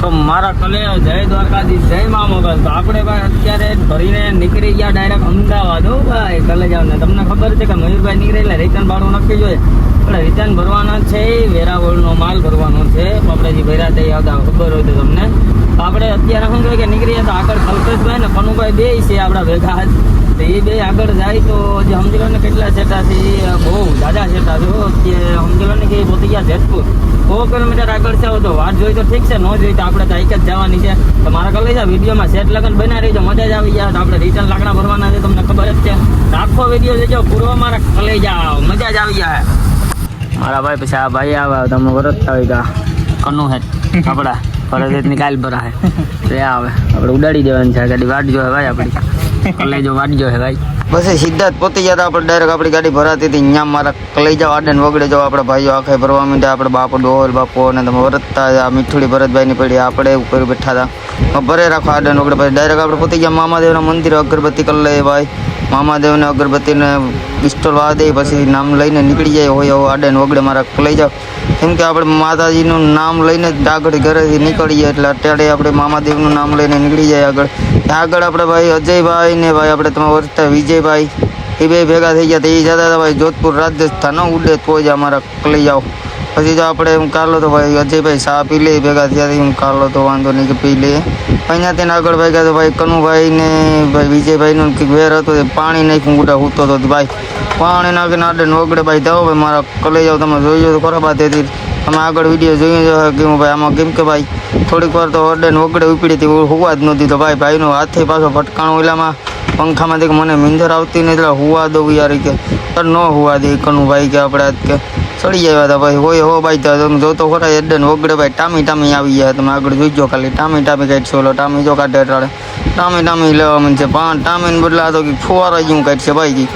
તો મારા કલે જય દ્વારકાધીશ, જય મા મોગલ. તો આપણે ભાઈ અત્યારે ભરીને નીકળી ગયા ડાયરેક્ટ અમદાવાદ. હો ભાઈ કલે જાવ ને તમને ખબર છે કે મયુરભાઈ નીકળે એટલે રિટર્ન ભાડું નક્કી જોઈએ. આપણે રિટર્ન ભરવાના છે વેરાવળનો માલ ભરવાનો છે. આપણે જે ભર્યા તે અગાઉ ખબર હોય તો તમને. આપણે અત્યારે શું કહે કે નીકળીએ તો આગળ કલ્પેશભાઈ ને કનુભાઈ બે છે આપણા ભેગા. તો એ બે આગળ જાય તો જે સમજી લો ને કેટલા સેટા છે એ બહુ દાદા સેટા છે. કે સમજી લો ને કે એ ગયા જેતપુર. સો કિલોમીટર આગળ છે તો વાત જોઈ તો ઠીક છે, ન જોઈ તો આપણે તો એક જ જવાની છે. તો મારા કલે છે, વિડીયોમાં સેટ લગન બના રહી છે મજા જ આવી જાય. તો આપણે રિટર્ન લાકડા ભરવાના છે, તમને ખબર જ છે. આખો વીડિયો જોજો પૂર્વ મારા કલે જાઓ. મજા જ આવી જાય. મારા ભાઈ પછી આ ભાઈ આવે તમે વરત આવી ગયા. કનું હે આપડા ફરજ નિકાલ ભરા હે. તે આવે. આપણે ઉડાડી દેવાની છે. ગાડી વાટ જો હે ભાઈ આપણી. કલે જો વાટ જો હે ભાઈ. બસ એ સીધા જ પહોંચી ગયા હતા આપણે. ડાયરેક્ટ આપણી ગાડી ભરાતી હતી. અહીંયા મારા લઈ જાઓ, આડે ને વગડે જાઓ. આપણે ભાઈઓ આખે ભરવા માંડ્યા આપણે બાપો ડોલ બાપો અને તમે વરતતા આ મીઠુડી ભરતભાઈની પડી આપણે ઉપર બેઠા હતા ભરે રાખો આડે ને વગડે. ભાઈ ડાયરેક્ટ આપણે પહોંચી ગયા. મામાદેવના મંદિરે અગરબત્તી કરી લઈએ ભાઈ. મામાદેવને અગરબત્તીને પિસ્ટોલ વાવા દે, પછી નામ લઈને નીકળી જાય હોય એવો આડે ને મારા લઈ જાઓ. કેમ કે આપણે માતાજીનું નામ લઈને જ આગળ ઘરેથી નીકળીએ, એટલે અત્યારે આપણે મામાદેવનું નામ લઈને નીકળી જાય આગળ. આગળ આપણે ભાઈ અજયભાઈ ને ભાઈ, આપણે તમે વર્ષતા વિજયભાઈ, એ બે ભેગા થઈ ગયા, તો એ જતા હતા, ભાઈ, જોધપુર રાજસ્થાન ઉડે તો જ અમારા લઈ જાઓ. પછી જો આપણે એમ કાઢલો તો ભાઈ અજયભાઈ શાહ પી લે, ભેગા ત્યાંથી હું કાઢલો તો વાંધો નહીં કે પી લે. અહીંયા તેને આગળ ભાગ્યા તો ભાઈ કનુભાઈ ને ભાઈ વિજયભાઈનો કંઈક વેર હતો તે પાણી નાખ્યું, ઉડા હૂતો હતો ભાઈ પાણી નાખીને આડે નોગડે ભાઈ, જાઓ ભાઈ, મારા કલે જાઓ તમે જોઈ જાઓ તો ખરાબ હતી તમે આગળ વીડિયો જોઈ જો કે હું ભાઈ, આમાં કેમ કે ભાઈ, થોડીક વાર તો ઓરડે નોગડે ઉપડી હતી હોવા જ નહોતી, તો ભાઈ ભાઈનો હાથે પાછો ફટકાણો ઓલામાં પંખામાંથી મને નીંદર આવતી નહીં એટલે હોવા દઉં યાર કે. ન હોવા દે કનું ભાઈ કે આપણે આજ કે. ચડી આવ્યા હતા ભાઈ હોય, હો ભાઈ તમે જોતો ખરા એડન ને વગડે ભાઈ ટામી ટામી આવી ગયા તમે આગળ જોઈજો ખાલી, ટામી ટામી કાઢશો ઓલો, ટામી જો કાઢે અટાડે ટામી ટામી લેવા મને છે, પણ ટામીને બદલે તો કંઈક ફુવારા જેવું કાઢશે ભાઈ કી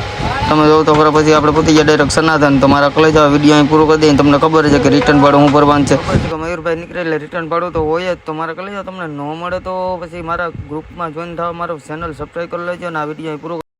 તમે જોતો ખરા, પછી આપણે પોતી ગયા ડાયરેક્ટ સનાતન, તો મારા કલેજ વીડિયો અહીં પૂરો કરી દઈએ તમને ખબર છે કે રિટર્ન ભાડું હું ભરવાનું છે. મયુરભાઈ નીકળે એટલે રિટર્ન ભાડું તો હોય જ, તો મારા કલેજ તમને ન મળે તો પછી મારા ગ્રુપમાં જોઈન થવા, મારો ચેનલ સબસ્ક્રાઈબ કરી લેજો અને આ વીડિયો પૂરો